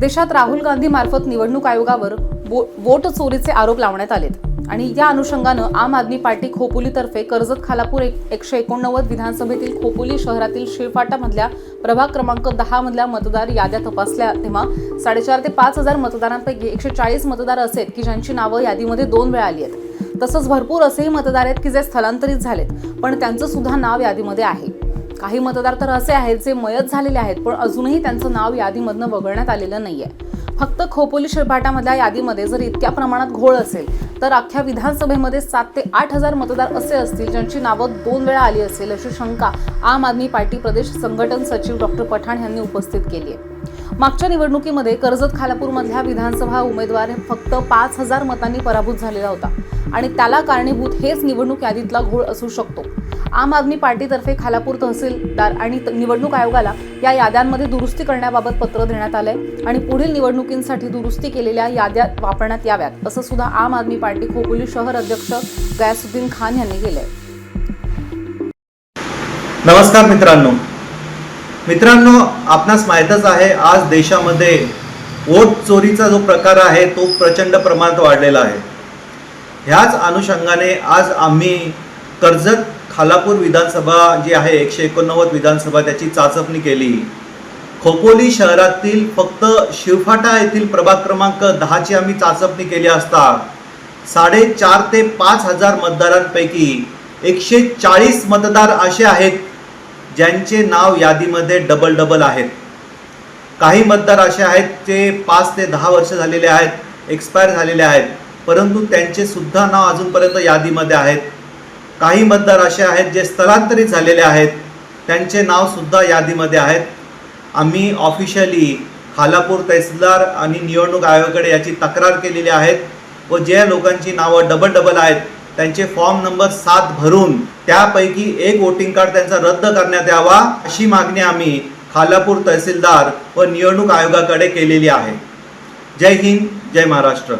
देशात राहुल गांधी मार्फत निवडणूक आयोगावर वोट चोरीचे आरोप लावण्यात आलेत. आणि या अनुषंगानं आम आदमी पार्टी खोपोलीतर्फे कर्जत खालापूर एक- एकशे एकोणनव्वद विधानसभेतील खोपोली शहरातील शिळफाटामधल्या प्रभाग क्रमांक दहा मधल्या मतदार याद्या तपासल्या तेव्हा साडेचार ते पाच हजार मतदारांपैकी एकशे चाळीस मतदार असे आहेत की ज्यांची नावं यादीमध्ये दोन वेळा आली आहेत. तसंच भरपूर असेही मतदार आहेत की जे स्थलांतरित झालेत पण त्यांचं सुद्धा नाव यादीमध्ये आहे. काही मतदार तर असे आहेत जे मयत झालेले आहेत पण अजूनही त्यांचं नाव यादीमधनं वगळण्यात आलेलं नाहीये. फक्त खोपोली शिरभाटामधल्या यादीमध्ये जर इतक्या प्रमाणात घोळ असेल तर अख्ख्या विधानसभेमध्ये सात ते आठ हजार मतदार असे असतील ज्यांची नावं दोन वेळा आली असेल अशी शंका आम आदमी पार्टी प्रदेश संघटन सचिव डॉक्टर पठाण यांनी उपस्थित केली आहे मागच्या निवडणुकीमध्ये कर्जत खालापूरमधल्या विधानसभा उमेदवार फक्त पाच हजार मतांनी पराभूत झालेला होता. आणि त्याला कारणीभूत हेच निवडणूक यादीतला घोळ असू शकतो. आम आदमी पार्टीतर्फे खालापूर तहसीलदार आणि निवडणूक आयोगाला या याद्यांमध्ये दुरुस्ती करण्याबाबत पत्र देण्यात आलंय आणि पुढील निवडणुकींसाठी दुरुस्ती केलेल्या याद्या वापरण्यात याव्यात असं सुद्धा आम आदमी पार्टी खोपोली शहर अध्यक्ष गयासुद्दीन खान यांनी केलंय. नमस्कार मित्रांनो. मित्रांनो आपणास माहीतच आहे आज देशामध्ये वोट चोरीचा जो प्रकार आहे तो प्रचंड प्रमाणात वाढलेला आहे. ह्याच अनुषंगाने आज आम्ही कर्जत खालापूर विधानसभा जी आहे एकशे एकोणनव्वद विधानसभा त्याची चाचपणी केली. खोपोली शहरातील फक्त शिवफाटा येथील प्रभाग क्रमांक दहाची आम्ही चाचपणी केली असता साडेचार ते पाच हजार मतदारांपैकी एकशे चाळीस मतदार असे आहेत ज्यांचे नाव यादीमध्ये डबल डबल आहेत. काही मतदार असे आहेत जे पाच ते दहा वर्ष झालेले आहेत एक्सपायर झालेले आहेत परंतु त्यांचे सुद्धा नाव अजूनपर्यंत यादीमध्ये आहेत. काही मतदार असे आहेत जे स्थलांतरित झालेले आहेत. त्यांचे नावसुद्धा यादीमध्ये आहेत. आम्ही ऑफिशियली खालापूर तहसीलदार आणि निवडणूक आयोगाकडे याची तक्रार केलेली आहेत व ज्या लोकांची नावं डबल डबल आहेत त्यांचे फॉर्म नंबर सात भरून त्यापैकी एक वोटिंग कार्ड त्यांचा रद्द करण्यात यावा अशी मागणी आम्ही खालापूर तहसीलदार व निवडणूक आयोगाकडे केलेली आहे. जय हिंद जय महाराष्ट्र.